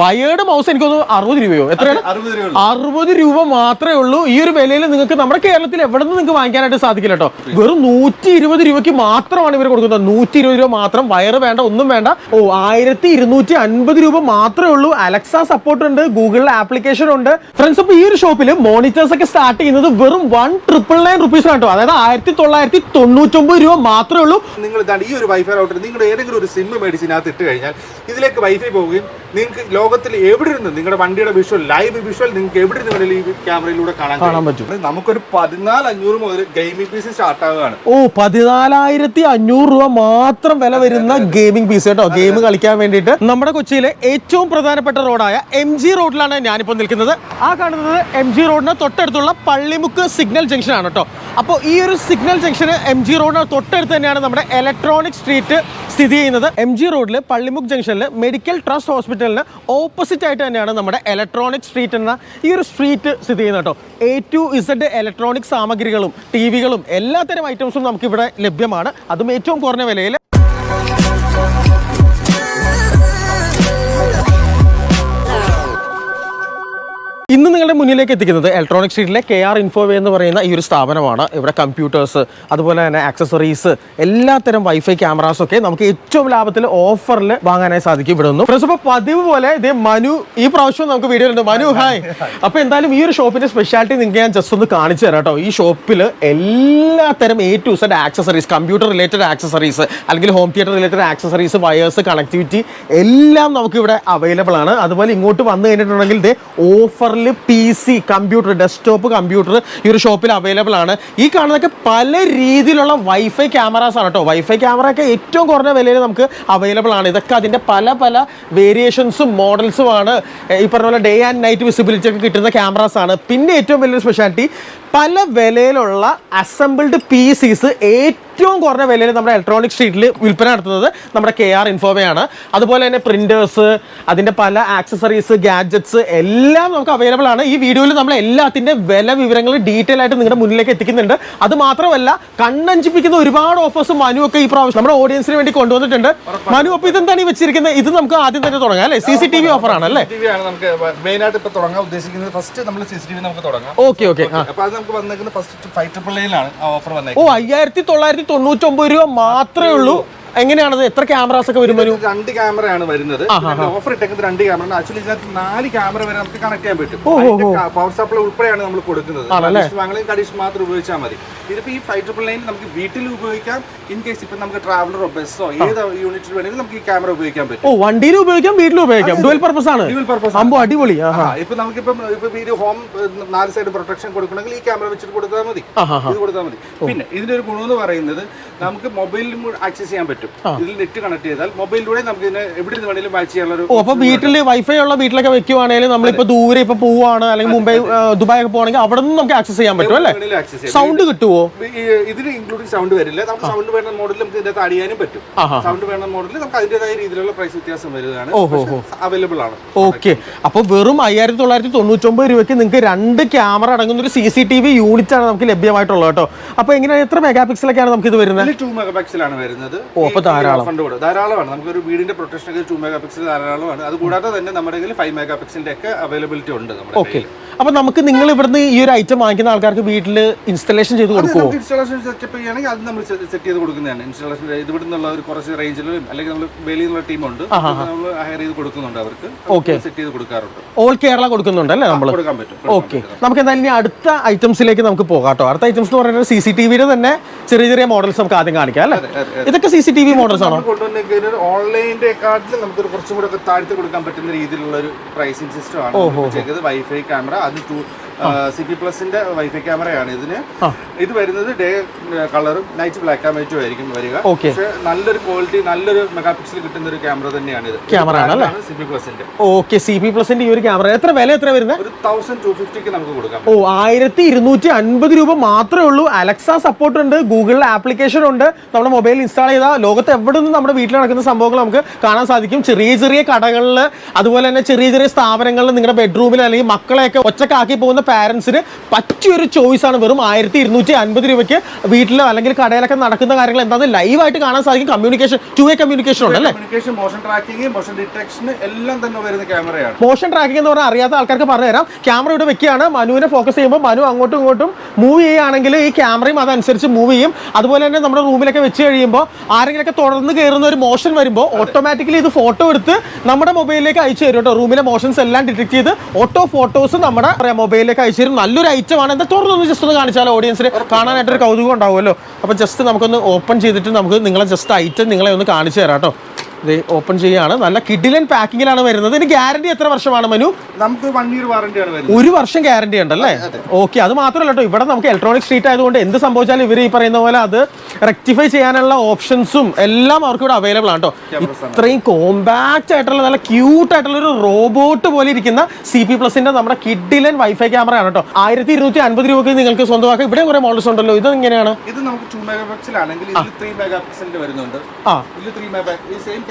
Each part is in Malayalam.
വയേർഡ് മൗസ് എനിക്ക് തോന്നുന്നു അറുപത് രൂപയോ? എത്രയാണ്? അറുപത് രൂപ മാത്രമേ ഉള്ളൂ. ഈ ഒരു വിലയിൽ നിങ്ങൾക്ക് നമ്മുടെ കേരളത്തിൽ എവിടെ നിന്ന് നിങ്ങൾക്ക് വാങ്ങിക്കാനായിട്ട് സാധിക്കില്ല കേട്ടോ വെറും നൂറ്റി ഇരുപത് രൂപയ്ക്ക് മാത്രമാണ് ഇവർ കൊടുക്കുന്നത്. നൂറ്റി ഇരുപത് രൂപ മാത്രം വയറ് വേണ്ട ഒന്നും വേണ്ട. ഓ ആയിരത്തി ഇരുന്നൂറ്റി അൻപത് രൂപ മാത്രമേ ഉള്ളൂ. അലക്സ സപ്പോർട്ട് ഉണ്ട് ഗൂഗിളിലെ ആപ്ലിക്കേഷൻ ഉണ്ട്. ഫ്രണ്ട്സ് അപ്പൊ ഈ ഒരു ഷോപ്പിൽ മോണിറ്റേഴ്സ് ഒക്കെ സ്റ്റാർട്ട് ചെയ്യുന്നത് വെറും വൺ ട്രിപ്പിൾ നയൻ റുപ്പീസ് കേട്ടോ അതായത് ആയിരത്തി തൊള്ളായിരത്തി തൊണ്ണൂറ്റൊമ്പത് രൂപ മാത്രമേ ഉള്ളൂ. നിങ്ങൾ ഈ ഒരു വൈഫൈ റൗട്ടർ നിങ്ങളുടെ ഏതെങ്കിലും ഒരു സിം മേടിച്ചിനകത്ത് ഇട്ട് കഴിഞ്ഞാൽ ഇതിലേക്ക് വൈഫൈ പോവുകയും നിങ്ങൾക്ക് ലോകത്തിൽ എവിടെ ഇരുന്ന് നിങ്ങളുടെ വണ്ടിയുടെ വിഷ്വൽ ലൈവ് വിഷ്വൽ നിങ്ങൾക്ക് എവിടെ ഇരുന്ന് വേണമെങ്കിലും ഈ ക്യാമറയിലൂടെ കാണാൻ പറ്റും. നമുക്കൊരു പതിനാല് അഞ്ഞൂറ് മുതൽ ഗെയിമിംഗ് പീസ് സ്റ്റാർട്ട് ആവുകയാണ്. ഓ പതിനാലായിരത്തി അഞ്ഞൂറ് രൂപ മാത്രം വില വരുന്ന ഗെയിമിംഗ് പീസ് കേട്ടോ. ഗെയിം കളിക്കാൻ വേണ്ടിയിട്ട് നമ്മുടെ കൊച്ചിയിലെ ഏറ്റവും പ്രധാനപ്പെട്ട റോഡായ എം ജി റോഡിലാണ് ഞാനിപ്പോൾ നിൽക്കുന്നത്. ആ കാണുന്നത് എം ജി റോഡിന് തൊട്ടടുത്തുള്ള പള്ളിമുക്ക് സിഗ്നൽ ജംഗ്ഷൻ ആണ് കേട്ടോ. അപ്പോൾ ഈ ഒരു സിഗ്നൽ ജംഗ്ഷന് എം ജി റോഡിന് തൊട്ടടുത്ത് തന്നെയാണ് നമ്മുടെ ഇലക്ട്രോണിക് സ്ട്രീറ്റ് സ്ഥിതി ചെയ്യുന്നത്. എം ജി റോഡിൽ പള്ളിമുക്ക് ജംഗ്ഷനിൽ മെഡിക്കൽ ട്രസ്റ്റ് ഹോസ്പിറ്റലിന് ഓപ്പോസിറ്റ് ആയിട്ട് തന്നെയാണ് നമ്മുടെ ഇലക്ട്രോണിക് സ്ട്രീറ്റ് എന്ന ഈ ഒരു സ്ട്രീറ്റ് സ്ഥിതി ചെയ്യുന്നത് കേട്ടോ. എ ടു ഇസഡ് ഇലക്ട്രോണിക് സാമഗ്രികളും ടി വികളും എല്ലാത്തരം ഐറ്റംസും നമുക്കിവിടെ ലഭ്യമാണ്. അതും ഏറ്റവും കുറഞ്ഞ വിലയിൽ ഇന്ന് നിങ്ങളുടെ മുന്നിലേക്ക് എത്തിക്കുന്നത് ഇലക്ട്രോണിക് സ്ട്രീറ്റിലെ കെ ആർ ഇൻഫോവേ എന്ന് പറയുന്ന ഈ ഒരു സ്ഥാപനമാണ്. ഇവിടെ കമ്പ്യൂട്ടേഴ്സ് അതുപോലെ തന്നെ ആക്സസറീസ് എല്ലാത്തരം വൈഫൈ ക്യാമറാസ് ഒക്കെ നമുക്ക് ഏറ്റവും ലാഭത്തിൽ ഓഫറിൽ വാങ്ങാനായി സാധിക്കും ഇവിടെ നിന്നും. ഫ്രണ്ട്സ് അപ്പോൾ പതിവ് പോലെ ഇതേ മനു ഈ പ്രാവശ്യം നമുക്ക് വീഡിയോ ഉണ്ട് മനു ഹായ് അപ്പോൾ എന്തായാലും ഈ ഒരു ഷോപ്പിന്റെ സ്പെഷ്യാലിറ്റി നിങ്ങൾക്ക് ഞാൻ ജസ്റ്റ് ഒന്ന് കാണിച്ചു തരാം കേട്ടോ. ഈ ഷോപ്പിൽ എല്ലാത്തരം A to Z accessories computer related accessories അല്ലെങ്കിൽ home theatre related accessories wires connectivity എല്ലാം നമുക്ക് ഇവിടെ അവൈലബിൾ ആണ്. അതുപോലെ ഇങ്ങോട്ട് വന്നു കഴിഞ്ഞിട്ടുണ്ടെങ്കിൽ ഇതേ ഓഫറിൽ P C computer desktop computer ഈ ഒരു ഷോപ്പിൽ അവൈലബിൾ ആണ്. ഈ കാണുന്നതൊക്കെ പല രീതിയിലുള്ള വൈഫൈ ക്യാമറാസ് ആണ് കേട്ടോ വൈഫൈ ക്യാമറ ഒക്കെ ഏറ്റവും കുറഞ്ഞ വിലയിൽ നമുക്ക് അവൈലബിൾ ആണ്. ഇതൊക്കെ അതിന്റെ പല പല വേരിയേഷൻസും മോഡൽസും ആണ്. ഈ പറഞ്ഞ പോലെ ഡേ ആൻഡ് നൈറ്റ് വിസിബിലിറ്റി ഒക്കെ കിട്ടുന്ന ക്യാമറാസ് ആണ്. പിന്നെ ഏറ്റവും വലിയൊരു സ്പെഷ്യാലിറ്റി പല വിലയിലുള്ള അസംബിൾഡ് പി സീസ് ഏറ്റവും കുറഞ്ഞ വിലയിൽ നമ്മുടെ ഇലക്ട്രോണിക് സ്ട്രീറ്റിൽ വിൽപ്പന നടത്തുന്നത് നമ്മുടെ കെ ആർ ഇൻഫോമയാണ് അതുപോലെ തന്നെ പ്രിന്റേഴ്സ് അതിന്റെ പല ആക്സസറീസ് ഗാഡ്ജറ്റ്സ് എല്ലാം നമുക്ക് അവൈലബിൾ ആണ്. ഈ വീഡിയോയിൽ നമ്മൾ എല്ലാത്തിന്റെ വില വിവരങ്ങൾ ഡീറ്റെയിൽ ആയിട്ട് നിങ്ങളുടെ മുന്നിലേക്ക് എത്തിക്കുന്നുണ്ട്. അത് മാത്രമല്ല കണ്ണഞ്ചിപ്പിക്കുന്ന ഒരുപാട് ഓഫേഴ്സ് മനു ഒക്കെ ഈ പ്രാവശ്യം നമ്മുടെ ഓഡിയൻസിന് വേണ്ടി കൊണ്ടുവന്നിട്ടുണ്ട്. മനു അപ്പോൾ ഇതെന്താണ് ഈ വെച്ചിരിക്കുന്നത്? ഇത് നമുക്ക് ആദ്യം തന്നെ തുടങ്ങാം അല്ലേ? C C T V offer ആണ് അല്ലേ? നമുക്ക് മെയിൻ ആയിട്ട് തുടങ്ങാൻ ഉദ്ദേശിക്കുന്നത് ഫസ്റ്റ് നമ്മൾ സി സി ടി വി നമുക്ക് തുടങ്ങാം. Okay okay. അപ്പോൾ അത് നമുക്ക് വന്നേക്കുന്നത് ഫസ്റ്റ് ഫൈവ് ട്രിപ്പിൾ നയനിലാണ് ഓഫർ ഓ വന്നേക്കുന്നത്. അയ്യായിരത്തി തൊള്ളായിരത്തി തൊണ്ണൂറ്റൊമ്പത് രൂപ മാത്രമേ ഉള്ളൂ. എങ്ങനെയാണത്? എത്ര ക്യാമറാസ് ഒക്കെ വരുമ്പോൾ ഇത് രണ്ട് ക്യാമറയാണ് വരുന്നത്. ഓഫർ ഇട്ടേക്കുന്നത് രണ്ട് ക്യാമറ ആക്ച്വലി ഇതിനകത്ത് നാല് ക്യാമറ വരെ നമുക്ക് കണക്ട് ചെയ്യാൻ പറ്റും. പവർ സപ്ലൈ ഉൾപ്പെടെയാണ് നമ്മൾ കൊടുക്കുന്നത്. വാങ്ങലും കണ്ടീഷൻ മാത്രം ഉപയോഗിച്ചാൽ മതി. ഇതിപ്പോ ഈ ഫൈവ് ട്രിപ്പിൾ നയൻ നമുക്ക് വീട്ടിൽ ഉപയോഗിക്കാം. ഇൻ കേസ് ഇപ്പൊ നമുക്ക് ട്രാവലറോ ബസ്സോ ഏത് യൂണിറ്റിൽ വേണമെങ്കിലും നമുക്ക് ഈ ക്യാമറ ഉപയോഗിക്കാൻ പറ്റും. ഓ വണ്ടിയിൽ ഉപയോഗിക്കാം വീട്ടിൽ ഉപയോഗിക്കാം. ഡുവൽ പർപ്പസ് ആണ്. ഡ്യുവൽ പർപ്പസ് അമ്പോ അടിപൊളി. ആ നമുക്ക് ഇപ്പൊ നമുക്കിപ്പം ഇപ്പൊ ഈ ഹോം നാല് സൈഡ് പ്രൊട്ടക്ഷൻ കൊടുക്കണമെങ്കിൽ ഈ ക്യാമറ വെച്ചിട്ട് കൊടുത്താൽ മതി. ഇത് കൊടുത്താൽ മതി. പിന്നെ ഇതിന്റെ ഒരു ഗുണം എന്ന് പറയുന്നത് നമുക്ക് മൊബൈലിലും ആക്സസ് ചെയ്യാൻ പറ്റും. ഇതിൽ നെറ്റ് കണക്ട് ചെയ്താൽ മൊബൈലിലൂടെ നമുക്ക് ഇതിനെ എവിടെ നിന്ന് വേണമെങ്കിലും വാച്ച് ചെയ്യാനുള്ള ഒരു ഓ അപ്പൊ വീട്ടിൽ വൈഫൈ ഉള്ള വീട്ടിലൊക്കെ വെക്കുവാണെങ്കിൽ നമ്മളിപ്പോ ദൂരെ ഇപ്പൊ പോവാണ് അല്ലെങ്കിൽ മുംബൈ ദുബായ് ഒക്കെ പോവാണെങ്കിൽ അവിടെ നിന്ന് നമുക്ക് ആക്സസ് ചെയ്യാൻ പറ്റും അല്ലേ? സൗണ്ട് കിട്ടുമോ ഇതിൽ ഇതിന് ഇൻക്ലൂഡിംഗ് സൗണ്ട് വരില്ല. നമുക്ക് സൗണ്ട് വേണ്ട മോഡലിൽ നമുക്ക് ഇതിനകത്ത് അടിയാനും പറ്റും. സൗണ്ട് വേണ്ട മോഡലിൽ നമുക്ക് അതിന്റേതായ രീതിയിലുള്ള പ്രൈസ് വ്യത്യാസം വരുന്നതാണ്. അവൈലബിൾ ആണ്. ഓക്കെ അപ്പൊ വെറും അയ്യായിരത്തി തൊള്ളായിരത്തി തൊണ്ണൂറ്റൊമ്പത് രൂപയ്ക്ക് നിങ്ങൾക്ക് രണ്ട് ക്യാമറ അടങ്ങുന്ന ഒരു C C T V unit ആണ് നമുക്ക് ലഭ്യമായിട്ടുള്ളത് കേട്ടോ. അപ്പൊ എങ്ങനെയാണ് എത്ര മെഗാ പിക്സലൊക്കെയാണ് നമുക്ക് ഇത് വരുന്നത് ടു മെഗാ പിക്സലാണ് വരുന്നത്. ഓ, അപ്പൊ ഈ- ഈ ധാരാളം. ധാരാളമാണ്. നമുക്ക് ഒരു വീടിന്റെ പ്രൊട്ടക്ഷൻ ഒക്കെ ടു മെഗാ പിക്സൽ ധാരാളമാണ്. അതുകൂടാതെ തന്നെ നമ്മുടെ കയ്യിൽ ഫൈവ് മെഗാ പിക്സലിന്റെ ഒക്കെ അവൈലബിലിറ്റി ഉണ്ട് നമ്മുടെ ഓക്കെ അപ്പൊ നമുക്ക് നിങ്ങൾ ഇവിടുന്ന് ഈ ഒരു ഐറ്റം വാങ്ങിക്കുന്ന ആൾക്കാർക്ക് വീട്ടിൽ ഇൻസ്റ്റലേഷൻ ചെയ്ത് കൊടുക്കുമോ ഇൻസ്റ്റലേഷൻ സെറ്റപ്പ് ചെയ്യുകയാണെങ്കിൽ അത് നമ്മൾ സെറ്റ് ചെയ്ത് കൊടുക്കുന്നതാണ്. ഇൻസ്റ്റലേഷൻ ഇവിടെ നിന്നുള്ള ഒരു കുറച്ച് റേഞ്ചിലും അല്ലെങ്കിൽ നമ്മൾ വെളിയിൽ നിന്നുള്ള ടീമുണ്ട് നമ്മൾ ഹയർ ചെയ്ത് കൊടുക്കുന്നുണ്ട് അവർക്ക്. ഓക്കെ സെറ്റ് ചെയ്ത് കൊടുക്കാറുണ്ട്. ഓൾ കേരള കൊടുക്കുന്നുണ്ട് അല്ലേ നമ്മൾ കൊടുക്കാൻ പറ്റും. ഓക്കെ നമുക്ക് എന്തായാലും ഇനി അടുത്ത ഐറ്റംസിലേക്ക് നമുക്ക് പോകാട്ടോ കേട്ടോ. അടുത്ത ഐറ്റംസ് എന്ന് പറയുന്നത് സി സി ടി വിയുടെ തന്നെ ചെറിയ ചെറിയ മോഡൽസ് നമുക്ക് ആദ്യം കാണിക്കാം അല്ലേ? ഇതൊക്കെ C C T V models ആണോ? കൊണ്ടുവന്നിരിക്കുന്ന ഓൺലൈനിന്റെ കാട്ടിൽ നമുക്ക് കുറച്ചും കൂടെ താഴ്ത്തി കൊടുക്കാൻ പറ്റുന്ന രീതിയിലുള്ള ഒരു പ്രൈസിംഗ് സിസ്റ്റം ആണ് വൈഫൈ ക്യാമറ അത് ടു സി പി പ്ലസിന്റെ വൈഫൈ ക്യാമറയാണ് ഇതിന്. ഇത് വരുന്നത് ഡേ കളറും നൈറ്റ് ബ്ലാക്ക് ആൻഡ് വൈറ്റും ആയിരിക്കും വരിക. പക്ഷേ നല്ലൊരു ക്വാളിറ്റി നല്ലൊരു മെഗാ പിക്സൽ കിട്ടുന്ന ഒരു ക്യാമറ തന്നെയാണ് ഇത്. ക്യാമറ ആണ് സി പി പ്ലസിന്റെ ഓക്കെ സി പി പ്ലസിന്റെ ഈ ഒരു ക്യാമറ എത്ര വില എത്ര വരുന്നത്? ഒരു തൗസൻഡ് ടു ഫിഫ്റ്റിക്ക് നമുക്ക് കൊടുക്കാം. ഓ ആയിരത്തി ഇരുന്നൂറ്റി അൻപത് രൂപ മാത്രമേ ഉള്ളൂ. അലക്സ സപ്പോർട്ട് ഉണ്ട് ഗൂഗിളിൽ ആപ്ലിക്കേഷൻ ഉണ്ട്. നമ്മുടെ മൊബൈൽ ഇൻസ്റ്റാൾ ചെയ്താൽ ലോകത്ത് എവിടെ നിന്നും നമ്മുടെ വീട്ടിൽ നടക്കുന്ന സംഭവങ്ങൾ നമുക്ക് കാണാൻ സാധിക്കും. ചെറിയ ചെറിയ കടകളിൽ അതുപോലെ തന്നെ ചെറിയ ചെറിയ സ്ഥാപനങ്ങളിൽ നിങ്ങളുടെ ബെഡ്റൂമിൽ അല്ലെങ്കിൽ മക്കളെയൊക്കെ ഒച്ചക്കാക്കി പോകുന്ന പാരൻസിന് പറ്റിയൊരു ചോയ്സ് ആണ് വെറും ആയിരത്തി ഇരുന്നൂറ്റി അൻപത് രൂപയ്ക്ക് വീട്ടിലോ അല്ലെങ്കിൽ കടയിലൊക്കെ നടക്കുന്ന കാര്യങ്ങൾ എന്താണെന്ന് ലൈവായിട്ട് കാണാൻ സാധിക്കും. കമ്മ്യൂണിക്കേഷൻ ടു വേ കമ്മ്യൂണിക്കേഷൻ ഉണ്ട് അല്ലേ? മോഷൻ ട്രാക്കിംഗ് മോഷൻ ഡിറ്റക്ഷൻ എല്ലാം തന്നെ വരുന്ന ക്യാമറയാണ് മോഷൻ ട്രാക്കിംഗ് എന്ന് പറഞ്ഞാൽ അറിയാത്ത ആൾക്കാർക്ക് പറഞ്ഞു തരാം. ക്യാമറ ഇവിടെ വെക്കുകയാണ്. മനുവിനെ ഫോക്കസ് ചെയ്യുമ്പോൾ മനു അങ്ങോട്ടും ഇങ്ങോട്ടും മൂവ് ചെയ്യുകയാണെങ്കിൽ ഈ ക്യാമറയും അതനുസരിച്ച് മൂവ് ചെയ്യും. അതുപോലെ തന്നെ നമ്മുടെ റൂമിലൊക്കെ വെച്ച് കഴിയുമ്പോൾ ആരെങ്കിലൊക്കെ തുടർന്ന് കയറുന്ന ഒരു മോഷൻ വരുമ്പോൾ ഓട്ടോമാറ്റിക്കലി ഇത് ഫോട്ടോ എടുത്ത് നമ്മുടെ മൊബൈലിലേക്ക് അയച്ചു തരും കേട്ടോ. റൂമിലെ മോഷൻസ് എല്ലാം ഡിറ്റക്ട് ചെയ്ത് ഓട്ടോ ഫോട്ടോസ് നമ്മുടെ മൊബൈലിലേക്ക് അയച്ചിരുന്നു നല്ലൊരു ഐറ്റമാണ് എന്താ തുറന്നൊന്ന് ജസ്റ്റ് ഒന്ന് കാണിച്ചാലോ ഓഡിയൻസിന് കാണാനായിട്ടൊരു കൗതുകം ഉണ്ടാവുമല്ലോ. അപ്പോൾ ജസ്റ്റ് നമുക്കൊന്ന് ഓപ്പൺ ചെയ്തിട്ട് നമുക്ക് നിങ്ങളെ ജസ്റ്റ് ഐറ്റം നിങ്ങളെ ഒന്ന് കാണിച്ചു തരാം കേട്ടോ. ഇത് ഓപ്പൺ ചെയ്യുകയാണ് നല്ല കിഡിലൻ പാക്കിങ്ങിലാണ് വരുന്നത്. ഇതിന് ഗ്യാരണ്ടി എത്ര വർഷമാണ് മനു? നമുക്ക് വൺ ഇയർ വാറന്റിയാണ് വരുന്നത്. ഒരു വർഷം ഗ്യാരണ്ടി ഉണ്ടല്ലേ ഓക്കെ അത് മാത്രമല്ല കേട്ടോ ഇവിടെ നമുക്ക് ഇലക്ട്രോണിക് സ്ട്രീറ്റ് ആയതുകൊണ്ട് എന്ത് സംഭവിച്ചാലും ഇവർ ഈ പറയുന്ന പോലെ അത് റെക്ടിഫൈ ചെയ്യാനുള്ള ഓപ്ഷൻസും എല്ലാം അവർക്ക് ഇവിടെ അവൈലബിൾ ആണ് കേട്ടോ ഇത്രയും കോമ്പാക്റ്റ് ആയിട്ടുള്ള നല്ല ക്യൂട്ട് ആയിട്ടുള്ള ഒരു റോബോട്ട് പോലെ ഇരിക്കുന്ന സി പി പ്ലസിന്റെ നമ്മുടെ കിഡിലൻ വൈഫൈ ക്യാമറ ആണ് കേട്ടോ ആയിരത്തി ഇരുന്നൂറ്റി അൻപത് രൂപയ്ക്ക് നിങ്ങൾക്ക് സ്വന്തമാക്കാം. ഇവിടെ കുറെ മോഡൽസ് ഉണ്ടല്ലോ. ഇത് എങ്ങനെയാണ്? ഇത് നമുക്ക് ടു മെഗാ പിക്സൽ ആണെങ്കിൽ ഇതിൽ ത്രീ മെഗാ പിക്സലിന്റെ വരുന്നുണ്ട്. ആ. ഇതിൽ ത്രീ മെഗാ സെയിം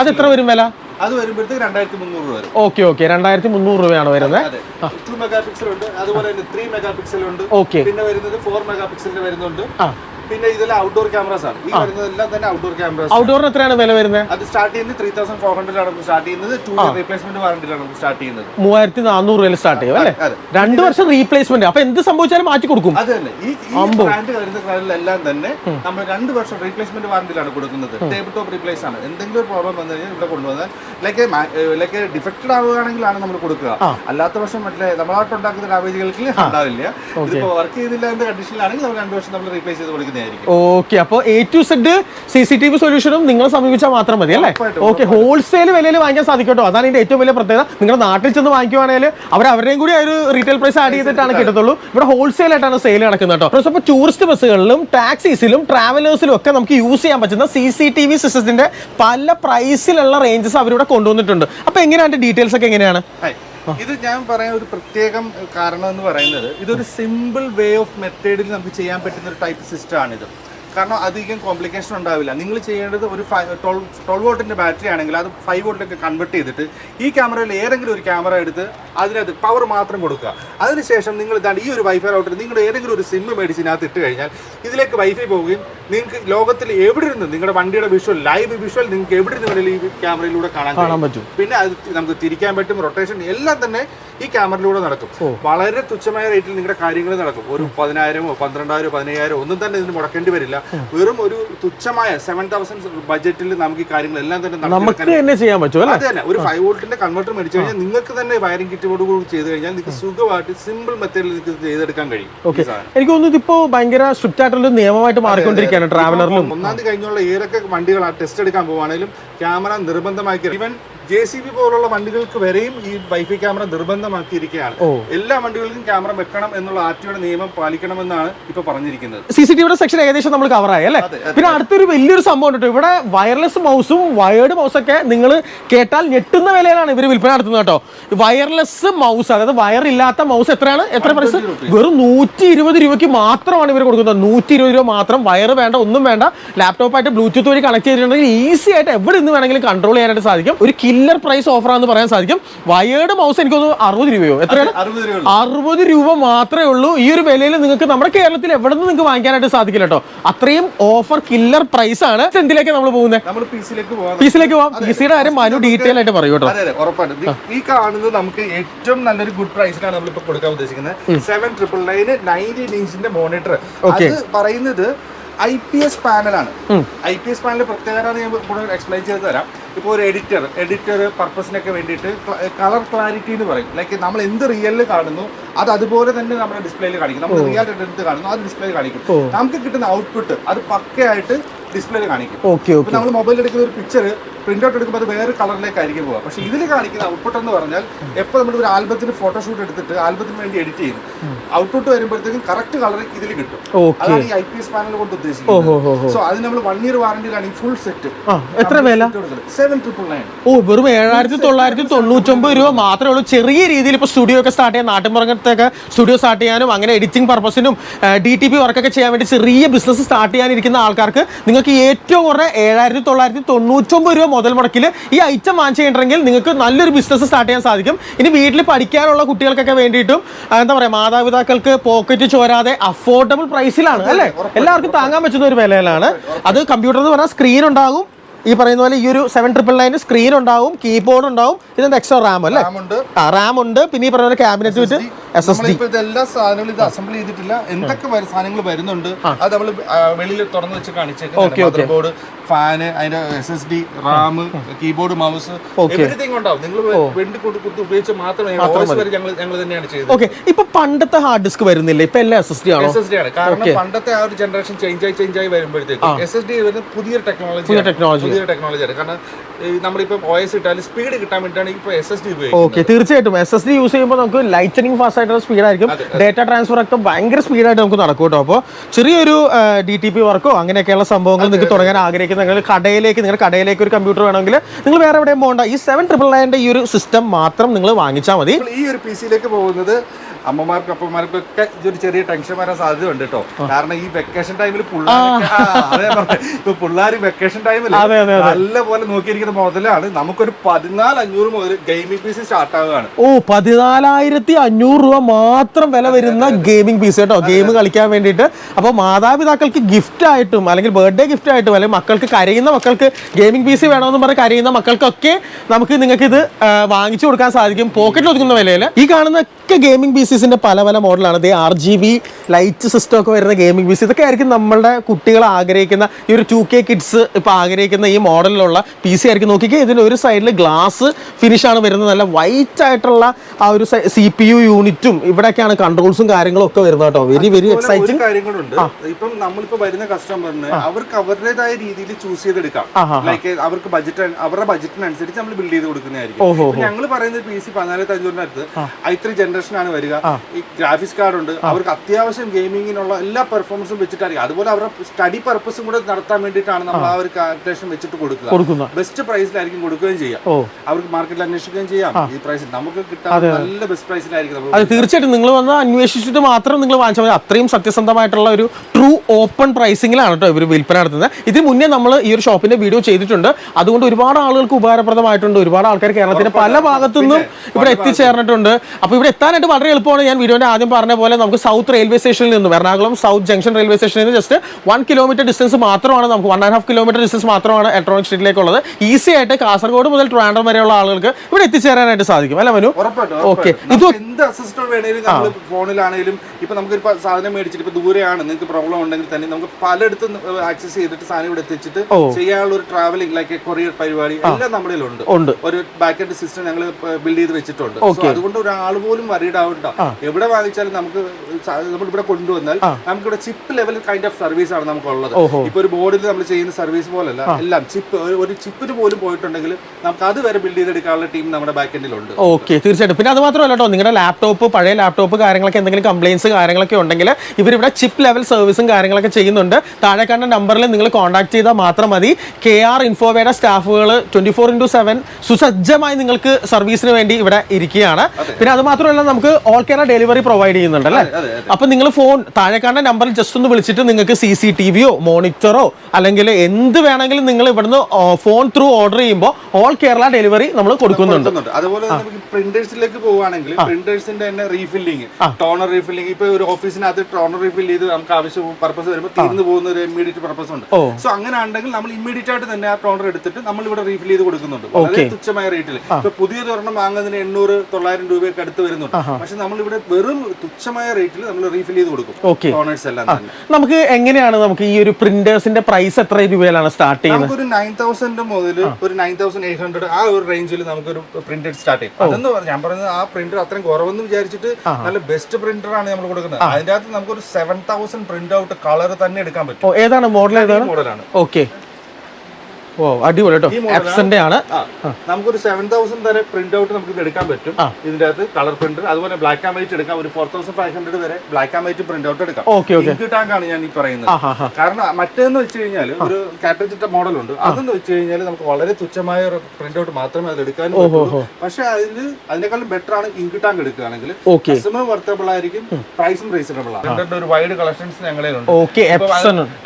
അത് എത്ര വരും വില? അത് വരുമ്പോഴത്തേക്ക് രണ്ടായിരത്തി മുന്നൂറ് രൂപ ഓക്കെ ഓക്കെ രണ്ടായിരത്തി മുന്നൂറ് രൂപയാണ് വരുന്നത്. ടു മെഗാ പിക്സൽ ഉണ്ട്. അതുപോലെ തന്നെ ത്രീ മെഗാ പിക്സൽ ഉണ്ട് പിന്നെ വരുന്നത് ഫോർ മെഗാ പിക്സലിന്റെ വരുന്നുണ്ട്. പിന്നെ ഇതെല്ലാം ഔട്ട്ഡോർ ക്യാമറാസ് ആണ്. ഈ വരുന്നതെല്ലാം തന്നെ ഔട്ട്ഡോർ ക്യാമറാസ് ഔട്ട്ഡോർ എത്രയാണ് വില വരുന്നത് അത് സ്റ്റാർട്ട് ചെയ്യുന്നത് ത്രീ തൗസൻഡ് ഫോർ ഹൺഡ്രഡ് ആണ് നമുക്ക് സ്റ്റാർട്ട് ചെയ്യുന്നത്. ടു റീപ്ലേസ്മെന്റ് വാറണ്ടിയിലാണ് നമുക്ക് സ്റ്റാർട്ട് ചെയ്യുന്നത്. മൂവായിരത്തി നാനൂറ് രൂപയിൽ സ്റ്റാർട്ട് ചെയ്യും അല്ലേ? രണ്ട് വർഷം റീപ്ലേസ്മെന്റ് അപ്പൊ എന്ത് സംഭവിച്ചാലും മാറ്റി കൊടുക്കും. അത് തന്നെ. ഈ ബ്രാൻഡ് വരുന്ന കാറിലെല്ലാം തന്നെ നമ്മൾ രണ്ട് വർഷം റീപ്ലേസ്മെന്റ് വാറണ്ടിയിലാണ് കൊടുക്കുന്നത്. ടേബിൾ ടോപ്പ് റീപ്ലേസ് ആണ്. എന്തെങ്കിലും ഒരു പ്രോബ്ലം വന്നു കഴിഞ്ഞാൽ ഇവിടെ കൊണ്ടുവന്നാൽ ലൈക്ക് ലൈക്ക് ഡിഫക്റ്റഡ് ആവുകയാണെങ്കിലാണ് നമ്മൾ കൊടുക്കുക. അല്ലാത്ത വർഷം മറ്റേ നമ്മളായിട്ട് ഉണ്ടാക്കുന്ന ഡാമേജുകൾക്ക് ഉണ്ടാവില്ല. ഇതിപ്പോ വർക്ക് ചെയ്തില്ല എന്ന കണ്ടീഷനിലാണെങ്കിൽ നമ്മൾ രണ്ട് വർഷം നമ്മൾ റീപ്ലേസ് ചെയ്ത് കൊടുക്കുന്നതായിരിക്കും ഓക്കെ അപ്പോൾ A to Z C C T V സൊല്യൂഷനും നിങ്ങൾ സമീപിച്ചാൽ മാത്രം മതി അല്ലേ? ഓക്കെ ഹോൾസെയിൽ വിലയിൽ വാങ്ങിക്കാൻ സാധിക്കട്ടോ. കേട്ടോ അതാണ് ഇതിന്റെ ഏറ്റവും വലിയ പ്രത്യേകത. നിങ്ങൾ നാട്ടിൽ ചെന്ന് വാങ്ങിക്കുവാണെങ്കിൽ അവർ അവരുടെയും കൂടി ഒരു റീറ്റെയിൽ പ്രൈസ് ആഡ് ചെയ്തിട്ടാണ് കിട്ടത്തുള്ളൂ. ഇവിടെ ഹോൾസെയിൽ ആയിട്ടാണ് സെയിൽ നടക്കുന്നത് കേട്ടോ. അപ്പോൾ ടൂറിസ്റ്റ് ബസ്സുകളിലും ടാക്സീസിലും ട്രാവലേഴ്സിലും ഒക്കെ നമുക്ക് യൂസ് ചെയ്യാൻ പറ്റുന്ന സി സി ടി വി സിസ്റ്റത്തിന്റെ പല പ്രൈസിലുള്ള റേഞ്ചസ് അവരിവിടെ കൊണ്ടുവന്നിട്ടുണ്ട്. അപ്പോൾ എങ്ങനെയാണ് ഡീറ്റെയിൽസ് ഒക്കെ എങ്ങനെയാണ്. ഇത് ഞാൻ പറയാൻ ഒരു പ്രത്യേകം കാരണം എന്ന് പറയുന്നത് ഇതൊരു സിമ്പിൾ വേ ഓഫ് മെത്തേഡിൽ നമുക്ക് ചെയ്യാൻ പറ്റുന്ന ഒരു ടൈപ്പ് സിസ്റ്റം ആണിത്. കാരണം അധികം കോംപ്ലിക്കേഷൻ ഉണ്ടാവില്ല. നിങ്ങൾ ചെയ്യേണ്ടത് ഒരു ട്വൽവ് ട്വൽവ് വോൾട്ടിന്റെ ബാറ്ററി ആണെങ്കിൽ അത് ഫൈവ് വോട്ടിലേക്ക് കൺവെർട്ട് ചെയ്തിട്ട് ഈ ക്യാമറയിൽ ഏതെങ്കിലും ഒരു ക്യാമറ എടുത്ത് അതിനകത്ത് പവർ മാത്രം കൊടുക്കുക. അതിനുശേഷം നിങ്ങൾ ഇതാണ് ഈ ഒരു വൈഫൈ റൗട്ടർ നിങ്ങളുടെ ഏതെങ്കിലും ഒരു സിം മേടിച്ച് ഇതിനകത്ത് ഇട്ട് കഴിഞ്ഞാൽ ഇതിലേക്ക് വൈഫൈ പോവുകയും നിങ്ങൾക്ക് ലോകത്തിൽ എവിടെ ഇരുന്ന് നിങ്ങളുടെ വണ്ടിയുടെ വിഷ്വൽ ലൈവ് വിഷ്വൽ നിങ്ങൾക്ക് എവിടെ നിന്ന് വേണമെങ്കിലും ഈ ക്യാമറയിലൂടെ കാണാൻ പറ്റും. പിന്നെ അത് നമുക്ക് തിരിക്കാൻ പറ്റും റൊട്ടേഷൻ എല്ലാം തന്നെ ഈ ക്യാമറയിലൂടെ നടക്കും. വളരെ തുച്ഛമായ റേറ്റിൽ നിങ്ങളുടെ കാര്യങ്ങൾ നടക്കും. ഒരു പതിനായിരമോ പന്ത്രണ്ടായിരമോ പതിനയ്യായിരമോ ഒന്നും തന്നെ ഇതിന് മുടക്കേണ്ടി വരില്ല. വെറും ഒരു തുച്ഛമായ സെവൻ തൗസൻഡ് ബഡ്ജറ്റിൽ നമുക്ക് ഈ കാര്യങ്ങളെല്ലാം തന്നെ നമുക്ക് തന്നെ ചെയ്യാൻ പറ്റും അത് തന്നെ. ഒരു ഫൈവ് വോൾട്ടിന്റെ കൺവെർട്ടർ മേടിച്ചു കഴിഞ്ഞാൽ നിങ്ങൾക്ക് തന്നെ വയറിംഗ് കിറ്റോട് കൂടി ചെയ്ത് കഴിഞ്ഞാൽ നിങ്ങൾക്ക് സുഖമായിട്ട് സിമ്പിൾ മെത്തേഡിൽ നിങ്ങൾക്ക് ചെയ്തെടുക്കാൻ കഴിയും എനിക്ക് തോന്നുന്നു ഇതിപ്പോ ഭയങ്കര സ്ട്രിക്റ്റ് ആയിട്ടുള്ള നിയമമായിട്ട് മാറിക്കൊണ്ടിരിക്കുകയാണ്. ട്രാവലറിലും ഒന്നാം തീയതി കഴിഞ്ഞുള്ള ഏതൊക്കെ വണ്ടികൾ ടെസ്റ്റ് എടുക്കാൻ പോവുകയാണെങ്കിലും ക്യാമറ നിർബന്ധമാക്കി ഇവൻ ജെ സി ബി പോലുള്ള വണ്ടികൾക്ക് വരെയും ഈ വൈഫൈ ക്യാമറ നിർബന്ധമാക്കിയിരിക്കുകയാണ്. എല്ലാ വണ്ടികൾക്കും ക്യാമറ വെക്കണം എന്നുള്ള ആർടിയുടെ നിയമം പാലിക്കണമെന്നാണ് ഇപ്പൊ പറഞ്ഞിരിക്കുന്നത്. സി സി ടിവിയുടെ സെക്ഷൻ ഏകദേശം നമ്മൾ കവറായി അല്ലേ? അതെ, പിന്നെ അടുത്തൊരു വലിയൊരു സംഭവം ഉണ്ട് കേട്ടോ. ഇവിടെ വയർലെസ് മൗസും വയേർഡ് മൗസൊക്കെ നിങ്ങൾ കേട്ടാൽ ഞെട്ടുന്ന വിലയിലാണ് ഇവർ വിൽപ്പന നടത്തുന്നത് കേട്ടോ. വയർലെസ് മൗസ് അതായത് വയർ ഇല്ലാത്ത മൗസ് എത്രയാണ്? എത്ര പ്രൈസ് വെറും നൂറ്റി ഇരുപത് രൂപയ്ക്ക് മാത്രമാണ് ഇവർ കൊടുക്കുന്നത്. നൂറ്റി ഇരുപത് രൂപ മാത്രം. വയർ വേണ്ട ഒന്നും വേണ്ട. ലാപ്ടോപ്പായിട്ട് ബ്ലൂടൂത്ത് വഴി കണക്ട് ചെയ്തിട്ടുണ്ടെങ്കിൽ ഈസി ആയിട്ട് എവിടെ നിന്ന് വേണമെങ്കിലും കൺട്രോൾ ചെയ്യാനായിട്ട് സാധിക്കും. ഒരു കില്ലർ പ്രൈസ് ഓഫർ ആണെന്ന് പറയാൻ സാധിക്കും. വയേർഡ് മൗസ് എനിക്ക് തോന്നുന്നു അറുപത് രൂപയോ? എത്രയാണ്? അറുപത് രൂപ മാത്രമേ ഉള്ളൂ. ഈ ഒരു വിലയിൽ നിങ്ങൾക്ക് നമ്മുടെ കേരളത്തിൽ എവിടെ നിന്ന് നിങ്ങൾക്ക് വാങ്ങിക്കാനായിട്ട് സാധിക്കില്ല കേട്ടോ. അത്രയും ഓഫർ കില്ലർ പ്രൈസ് ആണ്. എന്തിലേക്ക് നമ്മൾ പോകുന്നത് നമ്മൾ പീസിലേക്ക് പോവാം പീസിയുടെ കാര്യം മനു ഡീറ്റെയിൽ ആയിട്ട് പറയൂ കേട്ടോ. ഉറപ്പായിട്ടും. ഈ- കാണുന്നത് നമുക്ക് ഏറ്റവും നല്ലൊരു ഗുഡ് പ്രൈസിനാണ് നമ്മളിപ്പോ കൊടുക്കാൻ ഉദ്ദേശിക്കുന്നത്. സെവൻ ട്രിപ്പിൾ നയൻ നയന്റീൻ ഇഞ്ചിന്റെ മോണിറ്റർ. അത് പറയുന്നത് ഐ പി എസ് പാനലാണ്. ഐ പി എസ് പാനലിന്റെ പ്രത്യേകത ഞാൻ കൂടുതൽ എക്സ്പ്ലെയിൻ ചെയ്ത് തരാം. ഇപ്പോൾ ഒരു എഡിറ്റർ എഡിറ്റർ പർപ്പസിനൊക്കെ വേണ്ടിയിട്ട് കളർ ക്ലാരിറ്റി എന്ന് പറയും. ലൈക്ക് നമ്മൾ എന്ത് റിയലിൽ കാണുന്നു അത് അതുപോലെ തന്നെ നമ്മുടെ ഡിസ്പ്ലേയിൽ കാണിക്കും. നമ്മൾ റിയൽ എടുത്ത് കാണുന്നു അത് ഡിസ്പ്ലേയിൽ കാണിക്കും. നമുക്ക് കിട്ടുന്ന ഔട്ട്പുട്ട് അത് പക്കയായിട്ട് ഡിസ്പ്ലേയിൽ കാണിക്കും. Okay okay. നമ്മൾ മൊബൈലിൽ എടുക്കുന്ന ഒരു പിക്ചർ പ്രിന്റ് ഔട്ട് എടുക്കുമ്പോൾ അത് വേറെ കളറിലേക്കായിരിക്കും പോകുക പക്ഷേ ഇതിൽ കാണിക്കുന്ന ഔട്ട്പുട്ട് എന്ന് പറഞ്ഞാൽ എപ്പോൾ നമ്മൾ ഒരു ആൽബത്തിന് ഫോട്ടോഷൂട്ട് എടുത്തിട്ട് ആൽബത്തിന് വേണ്ടി എഡിറ്റ് ചെയ്യുന്നു ഔട്ട്പുട്ട് വരുമ്പോഴത്തേക്കും കറക്റ്റ് കളർ ഇതിൽ കിട്ടും. അതാണ് ഈ ഐ പി എസ് പാനൽ കൊണ്ട് ഉദ്ദേശിക്കുന്നത്. സോ അത് നമ്മൾ വൺ ഇയർ വാറണ്ടിയിലാണ് ഈ ഫുൾ സെറ്റ് എത്ര വില? സെവൻ ട്രിപ്പിൾ നയൻ ഓ വെറും ഏഴായിരത്തി തൊള്ളായിരത്തി തൊണ്ണൂറ്റൊമ്പത് രൂപ മാത്രമേ ഉള്ളൂ. ചെറിയ രീതിയിൽ ഇപ്പോൾ സ്റ്റുഡിയോ ഒക്കെ സ്റ്റാർട്ട് ചെയ്യാൻ നാട്ടിൻപുറത്തൊക്കെ സ്റ്റുഡിയോ സ്റ്റാർട്ട് ചെയ്യാനും അങ്ങനെ എഡിറ്റിംഗ് പർപ്പസിനും ഡി ടി പി വർക്കൊക്കെ ചെയ്യാൻ വേണ്ടി ചെറിയ ബിസിനസ് സ്റ്റാർട്ട് ചെയ്യാനിരിക്കുന്ന ആൾക്കാർക്ക് നിങ്ങൾക്ക് നിങ്ങൾക്ക് ഏറ്റവും കുറഞ്ഞ ഏഴായിരത്തി തൊള്ളായിരത്തി തൊണ്ണൂറ്റൊമ്പത് രൂപ മുതൽ മുടക്കിൽ ഈ ഐറ്റം വാങ്ങിച്ചു കഴിഞ്ഞിട്ടുണ്ടെങ്കിൽ നിങ്ങൾക്ക് നല്ലൊരു ബിസിനസ് സ്റ്റാർട്ട് ചെയ്യാൻ സാധിക്കും. ഇനി വീട്ടിൽ പഠിക്കാനുള്ള കുട്ടികൾക്കൊക്കെ വേണ്ടിയിട്ടും എന്താ പറയുക മാതാപിതാക്കൾക്ക് പോക്കറ്റ് ചോരാതെ അഫോർഡബിൾ പ്രൈസിലാണ് അല്ലേ? എല്ലാവർക്കും താങ്ങാൻ പറ്റുന്ന ഒരു വിലയിലാണ്. അത് കമ്പ്യൂട്ടർ എന്ന് പറഞ്ഞാൽ സ്ക്രീൻ ഉണ്ടാകും ഈ പറയുന്ന പോലെ ഈ ഒരു സെവൻ ട്രിപ്പിൾ നയൻ സ്ക്രീൻ ഉണ്ടാവും കീബോർഡ് ഉണ്ടാവും ഇതിന്റെ എക്സ്ട്രാ റാം അല്ലേ? ആ റാം ഉണ്ട്. പിന്നെ ഈ പറയുന്ന പോലെ cabinet with S S D എല്ലാ സാധനങ്ങളും ഇത് അസംബിൾ ചെയ്തിട്ടില്ല. എന്തൊക്കെ സാധനങ്ങൾ വരുന്നുണ്ട് അത് നമ്മൾ വെളിയിൽ തുറന്നു വെച്ച് കാണിച്ചേക്കാം. ബോർഡ് ഫാന് അതിന്റെ S S D RAM keyboard mouse everything ഉണ്ടാവും. നിങ്ങൾ വെണ്ടി കൊണ്ട് ഉപയോഗിച്ച് മാത്രമേ ഞങ്ങൾ ഞങ്ങൾ തന്നെയാണ് ചെയ്തത്. ഓക്കെ. ഇപ്പൊ പണ്ടത്തെ ഹാർഡ് ഡിസ്ക് വരുന്നില്ല? ഇപ്പൊ എല്ലാം എസ് എസ് ഡി ആണോ? എസ് എസ് ഡി ആണ്. കാരണം പണ്ടത്തെ ആ ഒരു ജനറേഷൻ ചേഞ്ച് ആയി ചേഞ്ച് ആയി വരുമ്പോഴത്തേക്ക് എസ് എസ് ഡി വരുന്നത് പുതിയൊരു ടെക്നോളജി technology. പുതിയൊരു ടെക്നോളജിയാണ് കാരണം ഈ നമ്മളിപ്പം ഒ എസ് ഇട്ടാൽ സ്പീഡ് കിട്ടാൻ വേണ്ടിയിട്ടാണ് ഇപ്പൊ എസ് എസ് ഡി ഉപയോഗിക്കുന്നത്. ഓക്കെ തീർച്ചയായിട്ടും. എസ് എസ് ഡി യൂസ് ചെയ്യുമ്പോൾ നമുക്ക് ലൈറ്റനിങ് ഫാസ്റ്റ് ആയിട്ടുള്ള സ്പീഡ് ആയിരിക്കും. ഡേറ്റ ട്രാൻസ്ഫർ ഒക്കെ ഭയങ്കര സ്പീഡായിട്ട് നമുക്ക് നടക്കും കേട്ടോ. അപ്പോൾ ചെറിയൊരു ഡി ടി പി വർക്കോ അങ്ങനെയൊക്കെയുള്ള സംഭവങ്ങൾ നിങ്ങൾക്ക് തുടങ്ങാൻ ആഗ്രഹിക്കുന്ന നിങ്ങൾ കടയിലേക്ക് നിങ്ങൾ കടയിലേക്ക് ഒരു കമ്പ്യൂട്ടർ വേണമെങ്കിൽ നിങ്ങൾ വേറെ എവിടെയും പോകണ്ട. ഈ സെവൻ ട്രിപ്പിൾ നയന്റെ ഈ ഒരു സിസ്റ്റം മാത്രം നിങ്ങൾ വാങ്ങിച്ചാൽ മതി. ഈ ഒരു പി സിയിലേക്ക് പോകുന്നത് അമ്മമാർക്കും അപ്പന്മാർക്കും ഒക്കെ ഇതൊരു ചെറിയ ടെൻഷൻ വരാൻ സാധ്യത ഉണ്ട് കേട്ടോ കാരണം ഈ വെക്കേഷൻ ടൈമിൽ പിള്ളേർ ഇപ്പൊ പിള്ളേർ വെക്കേഷൻ ടൈമിൽ നല്ല പോലെ നോക്കിയിരിക്കുന്ന മോഡലാണ് നമുക്കൊരു പതിനാല് അഞ്ഞൂറ് മുതൽ ഗെയിമിംഗ് പീസ് സ്റ്റാർട്ട് ആവുകയാണ് ഓ പതിനാലായിരത്തി അഞ്ഞൂറ് രൂപ മാത്രം വില വരുന്ന ഗെയിമിംഗ് പീസ് കേട്ടോ. ഗെയിം കളിക്കാൻ വേണ്ടിയിട്ട്. അപ്പോൾ മാതാപിതാക്കൾക്ക് ഗിഫ്റ്റ് ആയിട്ടും അല്ലെങ്കിൽ ബർത്ത്ഡേ ഗിഫ്റ്റ് ആയിട്ടും അല്ലെങ്കിൽ മക്കൾക്ക് കരയുന്ന മക്കൾക്ക് ഗെയിമിംഗ് പീസ് വേണമെന്ന് പറഞ്ഞ് കരയുന്ന മക്കൾക്കൊക്കെ നമുക്ക് നിങ്ങൾക്ക് ഇത് വാങ്ങിച്ചു കൊടുക്കാൻ സാധിക്കും. പോക്കറ്റിൽ ഒതുക്കുന്ന വിലയിൽ ഈ കാണുന്ന ഒക്കെ ഗെയിമിംഗ് പീസിന്റെ പല പല മോഡലാണ്. ദേ R G B light system ഒക്കെ വരുന്ന ഗെയിമിംഗ് പീസ് ഇതൊക്കെ ആയിരിക്കും നമ്മളുടെ കുട്ടികൾ ആഗ്രഹിക്കുന്ന ഈ ഒരു ടു കെ കിഡ്സ് ഇപ്പൊ ആഗ്രഹിക്കുന്ന ഈ മോഡലിലുള്ള പി സി ആയിരിക്കും. നോക്കിക്കുക ഇതിന്റെ ഒരു സൈഡിൽ ഗ്ലാസ് ഫിനിഷാണ് ആണ് വരുന്നത്. നല്ല വൈറ്റ് ആയിട്ടുള്ള ആ ഒരു സി പി യു യൂണിറ്റും ഇവിടെയൊക്കെയാണ് കൺട്രോൾസും കാര്യങ്ങളും ഒക്കെ വരുന്നത് കേട്ടോ. വെരി വെരി എക്സൈറ്റിംഗ് കാര്യങ്ങളുണ്ട്. ഇപ്പം നമ്മളിപ്പോ വരുന്ന കസ്റ്റമറിന് അവർക്ക് അവരുടേതായ രീതിയിൽ ചൂസ് ചെയ്തെടുക്കാം. ലൈക്ക് അവർക്ക് ബജറ്റ് അവരുടെ ബജറ്റിനനുസരിച്ച് നമ്മൾ ബിൽഡ് ചെയ്ത് കൊടുക്കുന്നതായിരിക്കും. ഞങ്ങൾ പറയുന്ന പി സി പതിനാലായിരത്തി അഞ്ഞൂറിനടുത്ത് ഇത്ര ജനറേഷൻ ആണ് വരിക. ഈ ഗ്രാഫിക്സ് കാർഡ് ഉണ്ട്. അവർക്ക് അത്യാവശ്യം ഗെയിമിങ്ങിനുള്ള എല്ലാ പെർഫോമൻസും വെച്ചിട്ടായിരിക്കും. അതുപോലെ അവരുടെ സ്റ്റഡി പർപ്പസും കൂടെ നടത്താൻ വേണ്ടിയിട്ടാണ് നമ്മൾ ആ. ഒരു കാൽക്കുലേഷൻ വെച്ചിട്ട് കൊടുക്കുക. ബെസ്റ്റ് പ്രൈസിലായിരിക്കും കൊടുക്കുകയും ചെയ്യാം. അവർക്ക് മാർക്കറ്റിൽ അന്വേഷിക്കുകയും ചെയ്യാം. ഈ പ്രൈസ് നമുക്ക് കിട്ടാൻ നല്ല ബെസ്റ്റ് പ്രൈസിലായിരിക്കും തീർച്ചയായിട്ടും നിങ്ങൾ വന്ന് അന്വേഷിച്ചിട്ട് മാത്രം നിങ്ങൾ വാങ്ങിച്ചാൽ മതി. അത്രയും സത്യസന്ധമായിട്ടുള്ള ഒരു ട്രൂ ഓപ്പൺ പ്രൈസിങ്ങിലാണ് കേട്ടോ ഇവർ വിൽപ്പന നടത്തുന്നത്. ഇതിന് മുന്നേ നമ്മൾ ഈ ഒരു ഷോപ്പിന്റെ വീഡിയോ ചെയ്തിട്ടുണ്ട്. അതുകൊണ്ട് ഒരുപാട് ആളുകൾക്ക് ഉപകാരപ്രദമായിട്ടുണ്ട്. ഒരുപാട് ആൾക്കാർ കേരളത്തിന്റെ പല ഭാഗത്തു നിന്നും ഇവിടെ എത്തിച്ചേർന്നിട്ടുണ്ട്. അപ്പോൾ ഇവിടെ എത്താനായിട്ട് വളരെ എളുപ്പമാണ്. ഞാൻ വീഡിയോന്റെ ആദ്യം പറഞ്ഞ പോലെ നമുക്ക് സൗത്ത് റെയിൽവേ സ്റ്റേഷനിൽ നിന്നും എറണാകുളം സൗത്ത് ജംഗ്ഷൻ റെയിൽവേ സ്റ്റേഷനിൽ നിന്ന് ജസ്റ്റ് വൺ കിലോമീറ്റർ ഡിസ്റ്റൻസ് മാത്രമാണ് നമുക്ക് one and half kilometre distance മാത്രമാണ് ഇലക്ട്രോണിക് സ്ട്രീറ്റിലേക്കുള്ളത് ഈസി ആയിട്ട് കാസർഗോഡ് മുതൽ ട്രിവാൻഡ്രം വരെയുള്ള ആളുകൾക്ക് ഇവിടെ എത്തിച്ചേരാനായിട്ട് സാധിക്കും. അല്ല മനു? ഓക്കെ ഇത് എന്ത് അസിസ്റ്റന്റ് വേണേലും ഫോണിലാണെങ്കിലും ഇപ്പൊ നമുക്ക് ഒരു സാധനം മേടിച്ചിട്ട് ഇപ്പൊ ദൂരെയാണ് നിങ്ങൾക്ക് പ്രോബ്ലം ഉണ്ടെങ്കിൽ തന്നെ നമുക്ക് പലയിടത്തും ആക്സസ് ചെയ്തിട്ട് സാധനം ഇവിടെ എത്തിച്ചിട്ട് ചെയ്യാനുള്ള ഒരു ട്രാവലിംഗ് ലൈക്ക് കൊറിയർ പരിപാടി എല്ലാം നമ്മുടെ ഉണ്ട്. ഒരു ബാക്ക് എൻഡ് സിസ്റ്റം ഞങ്ങൾ ബിൽഡ് ചെയ്ത് വെച്ചിട്ടുണ്ട്. അതുകൊണ്ട് ഒരാൾ പോലും വറീഡ് ആവണ്ട. എവിടെ വാങ്ങിച്ചാലും നമുക്ക് നമ്മൾ ഇവിടെ കൊണ്ടുവന്നാൽ നമുക്ക് ഇവിടെ chip level kind of service ആണ് നമുക്കുള്ളത്. ഉള്ളത് ഇപ്പൊ ഒരു ബോർഡിൽ നമ്മൾ ചെയ്യുന്ന സർവീസ് പോലല്ല. എല്ലാം ചിപ്പ് ഒരു ചിപ്പിന് പോലും പോയിട്ടുണ്ടെങ്കിൽ നമുക്ക് അത് വരെ ബിൽഡ് ചെയ്തെടുക്കാനുള്ള ടീം നമ്മുടെ ബാക്ക് എൻഡിലുണ്ട് ഓക്കെ തീർച്ചയായിട്ടും. പിന്നെ അത് മാത്രമല്ല കേട്ടോ നിങ്ങളുടെ ലാപ്ടോപ്പ് പഴയ ലാപ്ടോപ്പ് കാര്യങ്ങളൊക്കെ എന്തെങ്കിലും കംപ്ലയിൻസ് കാര്യങ്ങളൊക്കെ ഉണ്ടെങ്കിൽ ഇവരിവിടെ ചിപ്പ് ലെവൽ സർവീസും കാര്യങ്ങളൊക്കെ ചെയ്യുന്നുണ്ട്. താഴെ കണ്ട നമ്പറിൽ നിങ്ങൾ കോൺടാക്ട് ചെയ്താൽ മാത്രം മതി. കെ ആർ ഇൻഫോവേഡ സ്റ്റാഫുകൾ ട്വന്റി ഫോർ ഇന്റു സെവൻ സുസജ്ജമായി നിങ്ങൾക്ക് സർവീസിന് വേണ്ടി ഇവിടെ ഇരിക്കുകയാണ്. പിന്നെ അത് മാത്രമല്ല നമുക്ക് ഓൾ കേരള ഡെലിവറി പ്രൊവൈഡ് ചെയ്യുന്നുണ്ട് അല്ലേ? അപ്പൊ നിങ്ങൾ ഫോൺ താഴെ കാണുന്ന നമ്പറിൽ ജസ്റ്റ് ഒന്ന് വിളിച്ചിട്ട് നിങ്ങൾക്ക് സി സി ടി വിയോ മോണിറ്ററോ അല്ലെങ്കിൽ എന്ത് വേണമെങ്കിലും നിങ്ങൾ ഇവിടുന്ന് ഫോൺ ത്രൂ ഓർഡർ ചെയ്യുമ്പോൾ ഓൾ കേരള ഡെലിവറി നമ്മൾ കൊടുക്കുന്നുണ്ട്. അതുപോലെ പ്രിന്റേഴ്സിലേക്ക് പോവുകയാണെങ്കിൽ പ്രിന്റേഴ്സിന്റെ തന്നെ റീഫില്ലിംഗ് ടോണർ റീഫില്ലിംഗ് ഇപ്പൊ ഒരു ഓഫീസിനകത്ത് ടോണർ റീഫിൽ ചെയ്ത് നമുക്ക് ആവശ്യം പർപ്പസ് വരുമ്പോൾ തീർന്നു പോകുന്ന ഒരു ഇമ്മീഡിയറ്റ് പർപ്പസ് ഉണ്ട്. സോ അങ്ങനെ ഉണ്ടെങ്കിൽ നമ്മൾ ഇമ്മീഡിയറ്റ് ആയിട്ട് തന്നെ ആ ടോണർ എടുത്തിട്ട് നമ്മൾ ഇവിടെ റീഫിൽ ചെയ്ത് കൊടുക്കുന്നുണ്ട്. വളരെ തുച്ഛമായ റേറ്റിൽ ഇപ്പൊ പുതിയ ഒരെണ്ണം വാങ്ങുന്നതിന് എണ്ണൂറ് തൊള്ളായിരം രൂപയൊക്കെ അടുത്ത് വരുന്നുണ്ട്. പക്ഷെ നമ്മൾ ഇവിടെ വെറും തുച്ഛമായ റേറ്റിൽ നമ്മൾ റീഫിൽ ചെയ്ത് കൊടുക്കും. ഓക്കെ ഓണേഴ്സ് എല്ലാം തന്നെ. നമുക്ക് എങ്ങനെയാണ് നമുക്ക് ഈ ഒരു പ്രിന്റേഴ്സിന്റെ പ്രൈസ് എത്ര രൂപയിലാണ് സ്റ്റാർട്ട് ചെയ്യുന്നത്? നമുക്കൊരു നയൻ തൗസൻഡ് മുതൽ ഒരു നയൻ തൗസൻഡ് എയ്റ്റ് ഹൺഡ്രഡ് ആ ഒരു റേഞ്ചിൽ നമുക്ക് ഒരു പ്രിന്റഡ് സ്റ്റാർട്ട് ചെയ്യും അതെന്ന് പറഞ്ഞു ഞാൻ പറയുന്നത് ആ പ്രിന്റർ അത്രയും കുറവെന്ന് വിചാരിച്ചിട്ട് നല്ല ബെസ്റ്റ് പ്രിന്റർ ആണ് നമ്മൾ കൊടുക്കുന്നത് അതിന്റെ അകത്ത് നമുക്കൊരു seven thousand print out colour തന്നെ എടുക്കാൻ പറ്റും. ഏതാണ്? മോഡൽ ഏതാണ്? മോഡലാണ് ഓക്കെ ഓ അടിപൊളി കേട്ടോ. ആണ്. നമുക്കൊരു സെവൻ തൗസൻഡ് വരെ പ്രിന്റ് ഔട്ട് നമുക്ക് ഇത് എടുക്കാൻ പറ്റും. ഇതിന്റെ അകത്ത് കളർ പ്രിന്റ് അതുപോലെ ബ്ലാക്ക് ആൻഡ് വൈറ്റ് എടുക്കാം. ഒരു ഫോർ തൗസൻഡ് ഫൈവ് ഹൺഡ്രഡ് വരെ black and white print out എടുക്കാം ഇങ്ക് ടാങ്ക് ആണ് ഞാൻ ഈ പറയുന്നത്. കാരണം മറ്റേന്ന് വെച്ച് കഴിഞ്ഞാൽ ഒരു കാറ്റജിറ്റ മോഡൽ ഉണ്ട് അതെന്ന് വെച്ച് കഴിഞ്ഞാൽ നമുക്ക് വളരെ തുച്ഛമായ ഒരു പ്രിന്റ് ഔട്ട് മാത്രമേ അത് എടുക്കാൻ പറ്റുള്ളൂ. പക്ഷെ അതിന് അതിനേക്കാളും ബെറ്റർ ആണ് ഇങ്ക് ടാങ്ക് എടുക്കുകയാണെങ്കിൽ കസ്റ്റമർ വർത്തബിൾ ആയിരിക്കും പ്രൈസും റീസണബിൾ ആണ്. ഒരു വൈഡ് കളക്ഷൻസ് ഞങ്ങളെ ഉണ്ട് ഓക്കെ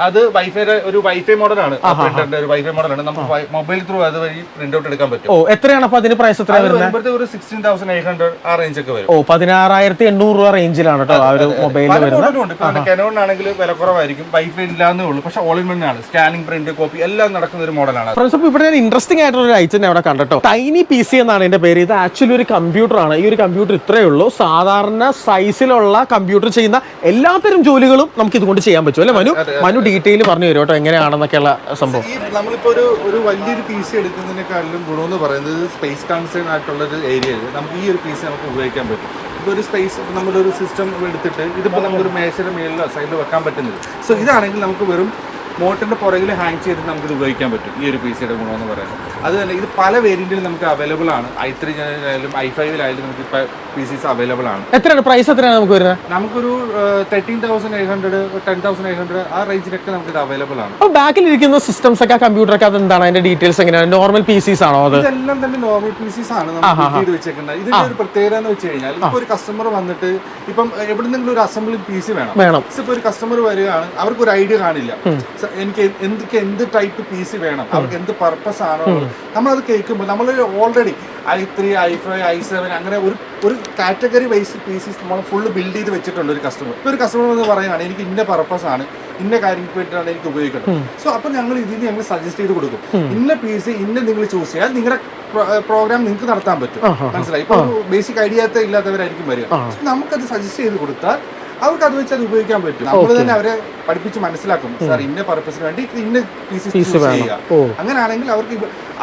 അത് വൈഫൈയുടെ ഒരു വൈഫൈ മോഡലാണ് പ്രിന്ററിന്റെ ഒരു വൈഫൈ നമുക്ക് മൊബൈൽ ത്രൂ അത് വഴി പ്രിന്റ് ഔട്ട് എടുക്കാൻ പറ്റും. ഓ എത്രയാണ് അപ്പൊ അതിന് പ്രൈസ് എത്ര വരുന്നത്? ഒരു സിക്സ്റ്റീൻ തൗസൻഡ് എയ്റ്റ് ഹൺഡ്രഡ് ആ റേഞ്ച് ഒക്കെ വരും. ഓ പതിനാറായിരത്തി എണ്ണൂറ് രൂപ റേഞ്ചിലാണ് കേട്ടോ ആ ഒരു മൊബൈലിൽ വരുന്നത്. ആണെങ്കിൽ വില കുറവായിരിക്കും. വൈഫൈ ഇല്ലാന്നേ ഉള്ളൂ. പക്ഷെ ഓൾ ഇൻ വൺ ആണ്. സ്കാനിങ് പ്രിന്റ് കോപ്പി എല്ലാം നടക്കുന്ന ഒരു മോഡലാണ് ഫ്രണ്ട്സ് ഇവിടെ ഞാൻ ഇൻട്രസ്റ്റിംഗ് ആയിട്ടുള്ള ഒരു ഐറ്റം അവിടെ കണ്ടോ ടൈനി പി സി എന്നാണ് എന്റെ പേര്. ഇത് ആക്ച്വലി ഒരു കമ്പ്യൂട്ടർ ആണ്. ഈ ഒരു കമ്പ്യൂട്ടർ ഇത്രയേ ഉള്ളൂ. സാധാരണ സൈസിലുള്ള കമ്പ്യൂട്ടർ ചെയ്യുന്ന എല്ലാത്തരം ജോലികളും നമുക്ക് ഇതുകൊണ്ട് ചെയ്യാൻ പറ്റും. അല്ലെ മനു? മനു ഡീറ്റെയിൽ പറഞ്ഞു തരും കേട്ടോ എങ്ങനെയാണെന്നൊക്കെയുള്ള സംഭവം. നമ്മളിപ്പോ ഒരു ഒരു വലിയൊരു പി സി എടുക്കുന്നതിനേക്കാളും ഗുണം എന്ന് പറയുന്നത് സ്പേസ് കൺസേൺ ആയിട്ടുള്ള ഒരു ഏരിയയിൽ നമുക്ക് ഈ ഒരു പി സി നമുക്ക് ഉപയോഗിക്കാൻ പറ്റും. ഇപ്പോൾ ഒരു സ്പേസ് നമ്മുടെ ഒരു സിസ്റ്റം എടുത്തിട്ട് ഇതിപ്പോൾ നമുക്കൊരു മേശയുടെ മേളിലോ സൈഡിലോ വെക്കാൻ പറ്റുന്നില്ല. സോ ഇതാണെങ്കിൽ നമുക്ക് വെറും മോട്ടറിന്റെ പുറകിൽ ഹാങ് ചെയ്ത് നമുക്ക് ഇത് ഉപയോഗിക്കാൻ പറ്റും. ഈ ഒരു പി സിയുടെ ഗുണമെന്ന് പറയുന്നത് അതുതന്നെ ഇത് പല വേരിയന്റിൽ നമുക്ക് അവൈലബിൾ ആണ്. ഐ ത്രീ ആയാലും ഐ ഫൈവിലായാലും നമുക്ക് പി സീസ് അവൈലബിൾ ആണ്. എത്രയാണ്? പ്രൈസ് എത്രയാണ് നമുക്ക് വരുന്നത്? നമുക്കൊരു thirteen thousand eight hundred ten thousand eight hundred ആ റേഞ്ചിലൊക്കെ നമുക്ക് ഇത് അവൈലബിൾ ആണ്. അപ്പോൾ ബാക്കിൽ ഇരിക്കുന്ന സിസ്റ്റംസ് ഒക്കെ കമ്പ്യൂട്ടർ ഒക്കെ അതെന്താണ്? അതിന്റെ ഡീറ്റെയിൽസ് എങ്ങനെയാണ്? നോർമൽ പി സീസ് ആണോ അത്? ഇതെല്ലാം തന്നെ നോർമൽ പി സീസ് ആണ് നമ്മൾ ചെയ്ത് വെച്ചേക്കുന്നത്. ഇതിന്റെ ഒരു പ്രത്യേകത എന്ന് വെച്ച് കഴിഞ്ഞാൽ ഇപ്പോൾ ഒരു കസ്റ്റമർ വന്നിട്ട് ഇപ്പം എവിടെ നിന്നെങ്കിലും ഒരു അസംബ്ലി സി വേണം. വേണം. ഇപ്പോൾ ഒരു കസ്റ്റമർ വരികയാണ് അവർക്ക് ഒരു ഐഡിയ കാണില്ല എനിക്ക് എന്തൊക്കെ എന്ത് ടൈപ്പ് പീസ് വേണം? അവർക്ക് എന്ത് പർപ്പസ് ആണോ? നമ്മളത് കേൾക്കുമ്പോൾ നമ്മൾ already I three I five I seven അങ്ങനെ ഒരു ഒരു കാറ്റഗറി വൈസ് പീസസ് നമ്മൾ ഫുള്ള് ബിൽഡ് ചെയ്ത് വെച്ചിട്ടുണ്ട് ഒരു കസ്റ്റമർ ഇപ്പൊ ഒരു കസ്റ്റമർ എന്ന് പറയുകയാണ് എനിക്ക് ഇന്ന പർപ്പസ് ആണ് ഇന്ന കാര്യങ്ങൾക്ക് വേണ്ടിയിട്ടാണ് എനിക്ക് ഉപയോഗിക്കുന്നത് സോ അപ്പൊ ഞങ്ങൾ ഇതിന് ഞങ്ങൾ സജസ്റ്റ് ചെയ്ത് കൊടുക്കും. ഇന്ന പീസ് ഇന്ന നിങ്ങൾ ചൂസ് ചെയ്യാൻ നിങ്ങളുടെ പ്രോഗ്രാം നിങ്ങൾക്ക് നടത്താൻ പറ്റും. മനസ്സിലായി? ഇപ്പൊ ബേസിക് ഐഡിയ ഇല്ലാത്തവരായിരിക്കും വരിക. നമുക്കത് സജസ്റ്റ് ചെയ്ത് കൊടുത്താൽ അവർക്ക് അത് വെച്ച് അത് ഉപയോഗിക്കാൻ പറ്റും. നമ്മൾ തന്നെ അവരെ പഠിപ്പിച്ച് മനസ്സിലാക്കും. സാർ ഇന്ന പർപ്പസിന് വേണ്ടി ഇന്ന പീസ് ചൂസ് ചെയ്യുക. അങ്ങനെയാണെങ്കിൽ അവർക്ക്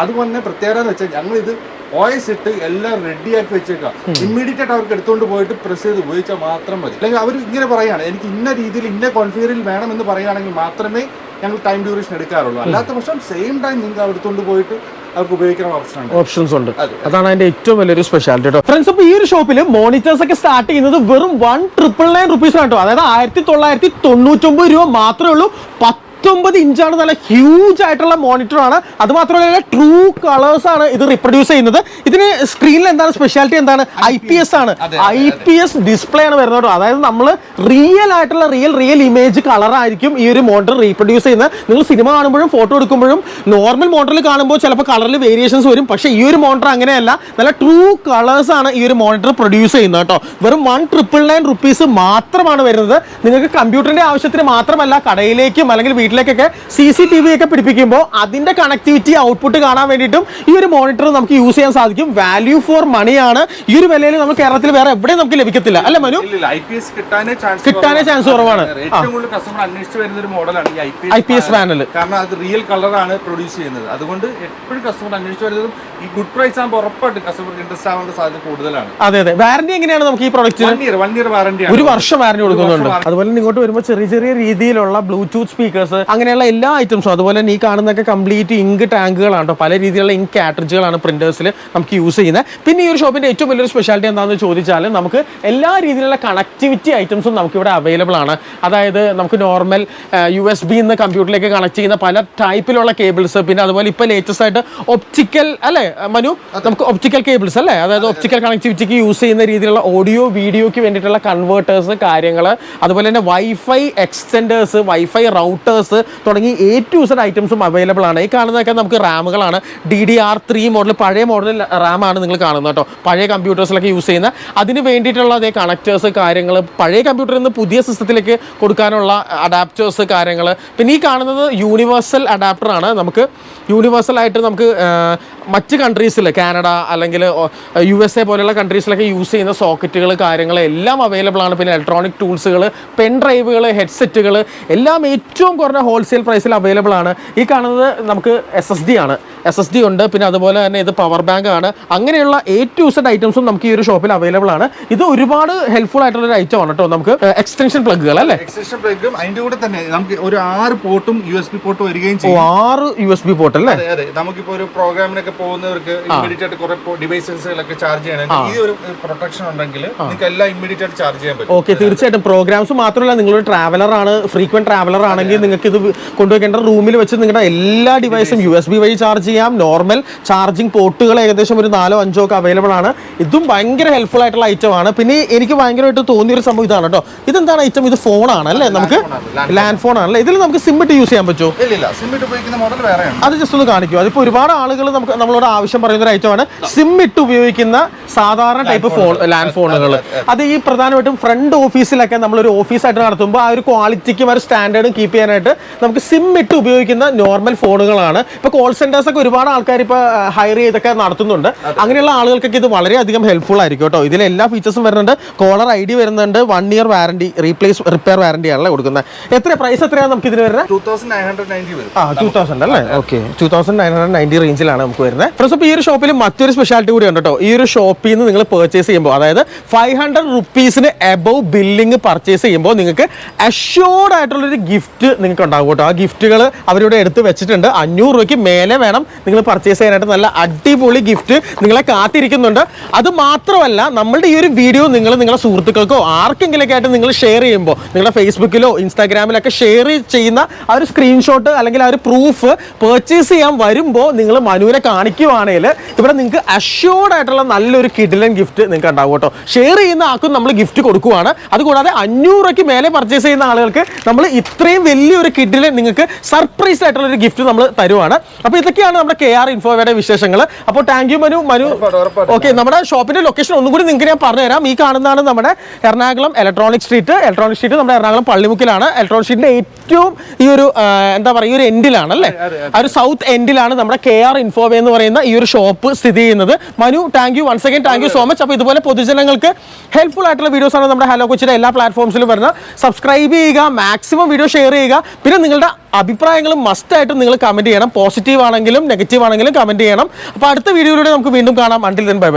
അതുപോലെ തന്നെ പ്രത്യേകത എന്ന് വെച്ചാൽ ഞങ്ങൾ ഇത് ഓയസ് ഇട്ട് എല്ലാം റെഡി ആക്കി വെച്ചേക്കാം. ഇമ്മീഡിയറ്റ് ആയിട്ട് അവർക്ക് എടുത്തുകൊണ്ട് പോയിട്ട് പ്രസ് ചെയ്ത് ഉപയോഗിച്ചാൽ മാത്രം മതി. അല്ലെങ്കിൽ അവർ ഇങ്ങനെ പറയുകയാണ് എനിക്ക് ഇന്ന രീതിയിൽ ഇന്ന കോൺഫിഗറിൽ വേണം എന്ന് പറയുകയാണെങ്കിൽ മാത്രമേ ഞങ്ങൾ ടൈം ഡ്യൂറേഷൻ എടുക്കാറുള്ളൂ. അല്ലാത്ത പക്ഷം സെയിം ടൈം നിങ്ങൾക്ക് എടുത്തുകൊണ്ട് പോയിട്ട് അവർക്ക് ഉപയോഗിക്കാനുള്ള ഓപ്ഷൻ ഓപ്ഷൻസ് ഉണ്ട്. അതാണ് അതിന്റെ ഏറ്റവും വലിയൊരു സ്പെഷ്യാലിറ്റി കേട്ടോ ഫ്രണ്ട്സ് അപ്പൊ ഈ ഒരു ഷോപ്പിൽ മോണിറ്റേഴ്സ് ഒക്കെ സ്റ്റാർട്ട് ചെയ്യുന്നത് വെറും വൺ ട്രിപ്പിൾ നയൻ റുപ്പീസ് കേട്ടോ അതായത് ആയിരത്തി തൊള്ളായിരത്തി തൊണ്ണൂറ്റൊമ്പത് രൂപ മാത്രമേ ഉള്ളൂ. പത്തൊമ്പത് ഇഞ്ചാണ് നല്ല ഹ്യൂജ് ആയിട്ടുള്ള മോണിറ്റർ ആണ്. അത് മാത്രമല്ല ട്രൂ കളേഴ്സ് ആണ് ഇത് റിപ്രൊഡ്യൂസ് ചെയ്യുന്നത്. ഇതിന് സ്ക്രീനിൽ എന്താണ്? സ്പെഷ്യാലിറ്റി എന്താണ്? ഐ പി എസ് ആണ്. ഐ പി എസ് ഡിസ്പ്ലേ ആണ് വരുന്നത് കേട്ടോ. അതായത് നമ്മൾ റിയൽ ആയിട്ടുള്ള റിയൽ റിയൽ ഇമേജ് കളർ കളറായിരിക്കും ഈ ഒരു മോണിറ്റർ റീപ്രൊഡ്യൂസ് ചെയ്യുന്നത്. നിങ്ങൾ സിനിമ കാണുമ്പോഴും ഫോട്ടോ എടുക്കുമ്പോഴും നോർമൽ മോണിറ്ററിൽ കാണുമ്പോൾ ചിലപ്പോൾ കളറിൽ വേരിയേഷൻസ് വരും. പക്ഷേ ഈ ഒരു മോണിറ്റർ അങ്ങനെയല്ല. നല്ല ട്രൂ കളേഴ്സ് ആണ് ഈ ഒരു മോണിറ്റർ പ്രൊഡ്യൂസ് ചെയ്യുന്നത് കേട്ടോ. വെറും വൺ ട്രിപ്പിൾ നയൻ റുപ്പീസ് മാത്രമാണ് വരുന്നത്. നിങ്ങൾക്ക് കമ്പ്യൂട്ടറിന്റെ ആവശ്യത്തിന് മാത്രമല്ല കടയിലേക്കും അല്ലെങ്കിൽ വീട്ടിലേക്കൊക്കെ സി സി ടി വി ഒക്കെ പിടിപ്പിക്കുമ്പോൾ അതിന്റെ കണക്ടിവിറ്റി ഔട്ട്പുട്ട് കാണാൻ വേണ്ടിയിട്ടും ഈ ഒരു മോണിറ്റർ നമുക്ക് യൂസ് ചെയ്യാൻ സാധിക്കും. വാല്യൂ ഫോർ മണിയാണ് ഈ ഒരു വിലയിൽ നമുക്ക് കേരളത്തിൽ വേറെ എവിടെയും നമുക്ക് ലഭിക്കത്തില്ല. അല്ലെ മനു? കിട്ടാനേ ചാൻസ് കുറവാണ്. ഐ പി എസ് പാനൽ കാരണം അത് റിയൽ കളറാണ് പ്രൊഡ്യൂസ് ചെയ്യുന്നത്. അതുകൊണ്ട് എപ്പോഴും കസ്റ്റമർ അന്വേഷിച്ച് വരുന്നതും ഈ ഗുഡ് പ്രൈസ് ആകുമ്പോൾ ഉറപ്പായിട്ട് കസ്റ്റമർക്ക് ഇൻട്രസ്റ്റ് ആവേണ്ട സാധ്യത കൂടുതലാണ്. അതെ അതെ. വാറന്റി എങ്ങനെയാണ് നമുക്ക് ഈ പ്രൊഡക്റ്റ് വൺ ഇയർ വാറന്റി ഒരു വർഷം വാറന്റി കൊടുക്കുന്നുണ്ട്. അതുപോലെ ഇങ്ങോട്ട് വരുമ്പോൾ ചെറിയ ചെറിയ രീതിയിലുള്ള ബ്ലൂടൂത്ത് സ്പീക്കേഴ്സ് അങ്ങനെയുള്ള എല്ലാ ഐറ്റംസും അതുപോലെ തന്നെ ഈ കാണുന്നൊക്കെ കംപ്ലീറ്റ് ഇങ്ക് ടാങ്കുകളാണ് കേട്ടോ പല രീതിയിലുള്ള ഇങ്ക് കാറ്ററിജുകളാണ് പ്രിന്റേഴ്സിൽ നമുക്ക് യൂസ് ചെയ്യുന്നത്. പിന്നെ ഈ ഒരു ഷോപ്പിന്റെ ഏറ്റവും വലിയൊരു സ്പെഷ്യാലിറ്റി എന്താണെന്ന് ചോദിച്ചാൽ നമുക്ക് എല്ലാ രീതിയിലുള്ള കണക്ടിവിറ്റി ഐറ്റംസും നമുക്ക് ഇവിടെ അവൈലബിൾ ആണ്. അതായത് നമുക്ക് നോർമൽ യു എസ് ബി എന്ന് കമ്പ്യൂട്ടറിലേക്ക് കണക്ട് ചെയ്യുന്ന പല ടൈപ്പിലുള്ള കേബിൾസ് പിന്നെ അതുപോലെ ഇപ്പോൾ ലേറ്റസ്റ്റ് ആയിട്ട് ഒപ്റ്റിക്കൽ അല്ലേ മനു? നമുക്ക് ഒപ്റ്റിക്കൽ കേബിൾസ് അല്ലേ? അതായത് ഒപ്റ്റിക്കൽ കണക്ടിവിറ്റിക്ക് യൂസ് ചെയ്യുന്ന രീതിയിലുള്ള ഓഡിയോ വീഡിയോയ്ക്ക് വേണ്ടിയിട്ടുള്ള കൺവേർട്ടേഴ്സ് കാര്യങ്ങൾ അതുപോലെ തന്നെ വൈഫൈ എക്സ്റ്റെൻഡേഴ്സ് വൈഫൈ റൗട്ടേഴ്സ് തുടങ്ങി എ ടു സെഡ് ഐറ്റംസും അവൈലബിൾ ആണ്. ഈ കാണുന്നതൊക്കെ നമുക്ക് റാമുകളാണ്. D D R three model പഴയ മോഡൽ റാമാണ് നിങ്ങൾ കാണുന്നത് കേട്ടോ. പഴയ കമ്പ്യൂട്ടേഴ്സിലൊക്കെ യൂസ് ചെയ്യുന്ന. അതിന് വേണ്ടിയിട്ടുള്ള അതേ കണക്ടേഴ്സ് കാര്യങ്ങൾ പഴയ കമ്പ്യൂട്ടറിൽ നിന്ന് പുതിയ സിസ്റ്റത്തിലേക്ക് കൊടുക്കാനുള്ള അഡാപ്റ്റേഴ്സ് കാര്യങ്ങൾ പിന്നെ ഈ കാണുന്നത് യൂണിവേഴ്സൽ അഡാപ്റ്റർ ആണ്. നമുക്ക് യൂണിവേഴ്സൽ ആയിട്ട് നമുക്ക് മറ്റ് കൺട്രീസിൽ കാനഡ അല്ലെങ്കിൽ യു എസ് എ പോലെയുള്ള കൺട്രീസിലൊക്കെ യൂസ് ചെയ്യുന്ന സോക്കറ്റുകൾ കാര്യങ്ങൾ എല്ലാം അവൈലബിൾ ആണ്. പിന്നെ ഇലക്ട്രോണിക് ടൂൾസുകൾ പെൻ ഡ്രൈവുകൾ ഹെഡ്സെറ്റുകൾ എല്ലാം ഏറ്റവും കുറഞ്ഞ ഹോൾസെയിൽ പ്രൈസിൽ അവൈലബിൾ ആണ്. ഈ കാണുന്നത് നമുക്ക് എസ് എസ് ഡി ആണ്. എസ് എസ് ഡി ഉണ്ട് പിന്നെ അതുപോലെ തന്നെ ഇത് പവർ ബാങ്ക് ആണ്. അങ്ങനെയുള്ള എ ടു സെഡ് ഐറ്റംസും നമുക്ക് ഈ ഒരു ഷോപ്പിൽ അവൈലബിൾ ആണ്. ഇത് ഒരുപാട് ഹെൽപ്ഫുൾ ആയിട്ടുള്ള ഒരു ഐറ്റം ആണ് കേട്ടോ നമുക്ക് എക്സ്റ്റൻഷൻ പ്ലഗുകൾ അല്ലേ? എക്സ്റ്റൻഷൻ പ്ലഗും അതിന്റെ കൂടെ തന്നെ നമുക്ക് ഒരു ആറ് പോർട്ടും യു എസ് ബി പോർട്ടും വരികയും ചെയ്യും. ആറ് യു എസ് ബി പോർട്ട് അല്ലേ? അതെ നമുക്കിപ്പോ ഒരു പ്രോഗ്രാമിനൊക്കെ പോകുന്നവർക്ക് ഇമ്മീഡിയറ്റ് ആയിട്ട് കുറെ ഡിവൈസസുകളൊക്കെ ചാർജ് ചെയ്യണം. ഈ ഒരു പ്രൊട്ടക്ഷൻ ഉണ്ടെങ്കിൽ നിങ്ങൾക്ക് എല്ലാം ഇമ്മീഡിയറ്റ് ആയിട്ട് ചാർജ് ചെയ്യാൻ പറ്റും. ഓക്കെ തീർച്ചയായിട്ടും. പ്രോഗ്രാംസ് മാത്രമല്ല നിങ്ങൾ ട്രാവലർ ആണ് ഫ്രീക്വന്റ് ട്രാവലർ ആണെങ്കിൽ നിങ്ങൾക്ക് ഇത് കൊണ്ടുവയ്ക്കേണ്ട റൂമിൽ വെച്ച് നിങ്ങളുടെ എല്ലാ ഡിവൈസും യു എസ് ബി വഴി ചാർജ് ചെയ്യാം. നോർമൽ ചാർജിങ് പോർട്ടുകൾ ഏകദേശം ഒരു നാലോ അഞ്ചോ ഒക്കെ അവൈലബിൾ ആണ്. ഇതും ഭയങ്കര ഹെൽപ്ഫുൾ ആയിട്ടുള്ള ഐറ്റം ആണ്. പിന്നെ എനിക്ക് ഭയങ്കരമായിട്ട് തോന്നിയ ഒരു സംഭവം ഇതാണ് കേട്ടോ. ഇതെന്താണ് ഐറ്റം ഇത് ഫോണാണ് അല്ലേ? നമുക്ക് ലാൻഡ് ഫോൺ ആണല്ലേ ഇതിൽ നമുക്ക് സിം ഇട്ട് യൂസ് ചെയ്യാൻ പറ്റുമോ? ഇല്ല ഇല്ല. ഇട്ട് ഉപയോഗിക്കുന്ന മോഡൽ വേറെയാണ്. അത് ജസ്റ്റ് ഒന്ന് കാണിക്കും അതിപ്പോൾ ഒരുപാട് ആളുകൾ നമുക്ക് നമ്മളോട് ആവശ്യം പറയുന്ന ഒരു ഐറ്റമാണ് സിം ഇട്ട് ഉപയോഗിക്കുന്ന സാധാരണ ടൈപ്പ് ഫോൺ ലാൻഡ് ഫോണുകൾ അത് ഈ പ്രധാനമായിട്ടും ഫ്രണ്ട് ഓഫീസിലൊക്കെ നമ്മളൊരു ഓഫീസായിട്ട് നടത്തുമ്പോൾ ആ ഒരു ക്വാളിറ്റിക്കും ആ ഒരു സ്റ്റാൻഡേർഡും കീപ്പ് ചെയ്യാനായിട്ട് നമുക്ക് സിം ഇട്ട് ഉപയോഗിക്കുന്ന നോർമൽ ഫോണുകളാണ് ഇപ്പോൾ കോൾ സെന്റേഴ്സ് ഒക്കെ ഒരുപാട് ആൾക്കാർ ഇപ്പോൾ ഹയർ ചെയ്തൊക്കെ നടത്തുന്നുണ്ട്. അങ്ങനെയുള്ള ആളുകൾക്കൊക്കെ ഇത് വളരെയധികം ഹെൽപ്ഫുൾ ആയിരിക്കും കേട്ടോ. ഇതിൽ എല്ലാ ഫീച്ചേഴ്സും വരുന്നുണ്ട്. കോളർ ഐ ഡി വരുന്നുണ്ട്. One year warranty replace repair warranty ആണല്ലേ കൊടുക്കുന്നത്. എത്ര പ്രൈസ് എത്രയാണ് നമുക്ക് ഇതിന് വരുന്നത്? ആ ടൂ തൗസൻഡ് അല്ലേ? Okay two thousand nine hundred ninety റേഞ്ചിലാണ് നമുക്ക് വരുന്നത്. ഫ്രണ്ട്സ് അപ്പോൾ ഈ ഒരു ഷോപ്പിൽ മറ്റൊരു സ്പെഷ്യാലിറ്റി കൂടി ഉണ്ട് കേട്ടോ. ഈ ഒരു ഷോപ്പിൽ നിന്ന് നിങ്ങൾ പർച്ചേസ് ചെയ്യുമ്പോൾ അതായത് ഫൈവ് ഹൺഡ്രഡ് റുപ്പീസിന് എബവ് ബില്ലിംഗ് പർച്ചേസ് ചെയ്യുമ്പോൾ നിങ്ങൾക്ക് അഷ്യോർഡ് ആയിട്ടുള്ളൊരു ഗിഫ്റ്റ് നിങ്ങൾക്ക് ഉണ്ടാകും കേട്ടോ. ആ ഗിഫ്റ്റുകൾ അവരിവിടെ എടുത്ത് വെച്ചിട്ടുണ്ട്. അഞ്ഞൂറ് രൂപയ്ക്ക് മേലെ വേണം നിങ്ങൾ പർച്ചേസ് ചെയ്യാനായിട്ട് നല്ല അടിപൊളി ഗിഫ്റ്റ് നിങ്ങളെ കാത്തിരിക്കുന്നുണ്ട്. അത് മാത്രമല്ല നമ്മളുടെ ഈ ഒരു വീഡിയോ നിങ്ങൾ നിങ്ങളുടെ സുഹൃത്തുക്കൾക്കോ ആർക്കെങ്കിലൊക്കെ ആയിട്ട് നിങ്ങൾ ഷെയർ ചെയ്യുമ്പോൾ നിങ്ങളുടെ ഫേസ്ബുക്കിലോ ഇൻസ്റ്റാഗ്രാമിലൊക്കെ ഷെയർ ചെയ്യുന്ന ആ ഒരു സ്ക്രീൻഷോട്ട് അല്ലെങ്കിൽ ആ ഒരു പ്രൂഫ് പർച്ചേസ് ചെയ്യാൻ വരുമ്പോൾ നിങ്ങൾ മനുവിനെ കാണിക്കുവാണെങ്കിൽ ഇവിടെ നിങ്ങൾക്ക് അഷ്യോർഡ് ആയിട്ടുള്ള നല്ലൊരു കിഡിലൻ ഗിഫ്റ്റ് നിങ്ങൾക്ക് ഉണ്ടാവും കേട്ടോ. ഷെയർ ചെയ്യുന്ന ആൾക്കും നമ്മൾ ഗിഫ്റ്റ് കൊടുക്കുവാണ്. അതുകൂടാതെ അഞ്ഞൂറ് രൂപയ്ക്ക് മേലെ പർച്ചേസ് ചെയ്യുന്ന ആളുകൾക്ക് നമ്മൾ ഇത്രയും വലിയൊരു കിഡിലൻ നിങ്ങൾക്ക് സർപ്രൈസ് ആയിട്ടുള്ള ഒരു ഗിഫ്റ്റ് നമ്മൾ തരുവാണ്. അപ്പോൾ ഇതൊക്കെയാണ് നമ്മുടെ കെ ആർ ഇൻഫോയുടെ വിശേഷങ്ങൾ അപ്പോൾ thank you Manu. Manu. Okay നമ്മുടെ ഷോപ്പിന്റെ ലൊക്കേഷൻ ഒന്നും കൂടി നിങ്ങൾക്ക് ഞാൻ പറഞ്ഞുതരാം. ഈ കാണുന്നതാണ് നമ്മുടെ Ernakulam electronic street electronic street നമ്മുടെ എറണാകുളം പള്ളിമുക്കിലാണ്. ഇലക്ട്രോണിക് സ്ട്രീറ്റിന്റെ ഏറ്റവും ഈ ഒരു എന്താ പറയുക ഈ ഒരു എൻഡിലാണ് അല്ലേ? ആ ഒരു സൗത്ത് എൻഡിലാണ് നമ്മുടെ കെ ആർ ഇൻഫോവേ എന്ന് പറയുന്ന ഈ ഒരു ഷോപ്പ് സ്ഥിതി ചെയ്യുന്നത്. Manu thank you once again thank you so much അപ്പോൾ ഇതുപോലെ പൊതുജനങ്ങൾക്ക് ഹെൽപ്ഫുൾ ആയിട്ടുള്ള വീഡിയോസാണ് നമ്മുടെ ഹലോ കൊച്ചിയുടെ എല്ലാ പ്ലാറ്റ്ഫോംസിലും വരുന്നത്. സബ്സ്ക്രൈബ് ചെയ്യുക മാക്സിമം വീഡിയോ ഷെയർ ചെയ്യുക. പിന്നെ നിങ്ങളുടെ അഭിപ്രായങ്ങളും മസ്റ്റായിട്ടും നിങ്ങൾ കമന്റ് ചെയ്യണം. പോസിറ്റീവ് ആണെങ്കിലും നെഗറ്റീവ് ആണെങ്കിലും കമന്റ് ചെയ്യണം. അപ്പോൾ അടുത്ത വീഡിയോയിലൂടെ നമുക്ക് വീണ്ടും കാണാം. Until then bye bye